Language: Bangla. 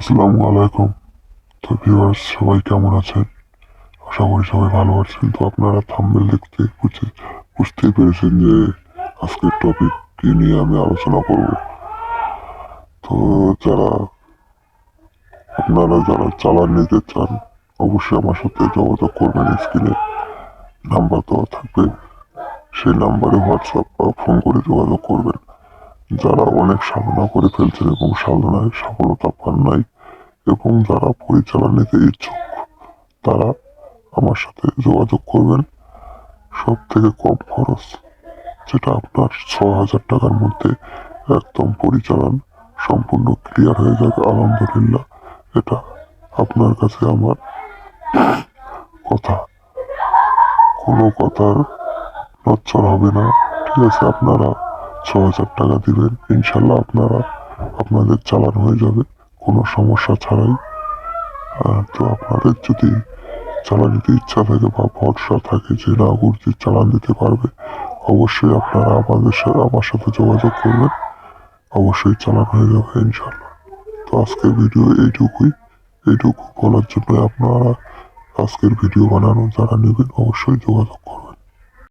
আসসালামু আলাইকুম। তো ভিউয়ার্স সবাই কেমন আছেন? আশা করি সবাই ভালো আছেন। তো আপনারা থাম্বেল দেখতে বুঝে, বুঝতেই পেরেছেন যে আজকের টপিক কি নিয়ে আমি আলোচনা করব। তো যারা, আপনারা যারা চালান নিতে চান, অবশ্যই আমার সাথে যোগাযোগ করবেন স্ক্রিনে। নাম্বার দেওয়া থাকবে। সেই নাম্বারে হোয়াটসঅ্যাপ বা ফোন করে যোগাযোগ করবেন। যারা অনেক সাধনা করে ফেলছেন এবং সাধনায় সফলতা পান নাই এবং যারা পরিচালনা নিতে ইচ্ছুক, তারা আমার সাথে যোগাযোগ করবেন। সব থেকে কম খরচ, যেটা আপনার ছ হাজার টাকার মধ্যে একদম পরিচালন, সম্পূর্ণ ক্লিয়ার হয়ে যাবে আলহামদুলিল্লাহ। এটা আপনার কাছে আমার কথা। কোনো কথার নচ্ছর হবে না। ঠিক আছে, আপনারা ছ হাজার টাকা দিবেন। ইনশাল্লাহ আপনারা আপনাদের চালান হয়ে যাবে, কোনো সমস্যা ছাড়াই। তো আপনাদের যদি চালান দিতে ইচ্ছা থাকে বা ভরসা থাকে যে না, গুরুজি চালান দিতে পারবে, অবশ্যই আপনারা আমাদের সাথে আমার সাথে যোগাযোগ করবেন। অবশ্যই চালান হয়ে যাবে ইনশাল্লাহ। তো আজকের ভিডিও এইটুকুই। এইটুকু বলার জন্য আপনারা আজকের ভিডিও বানানো যারা নেবেন, অবশ্যই যোগাযোগ করবেন।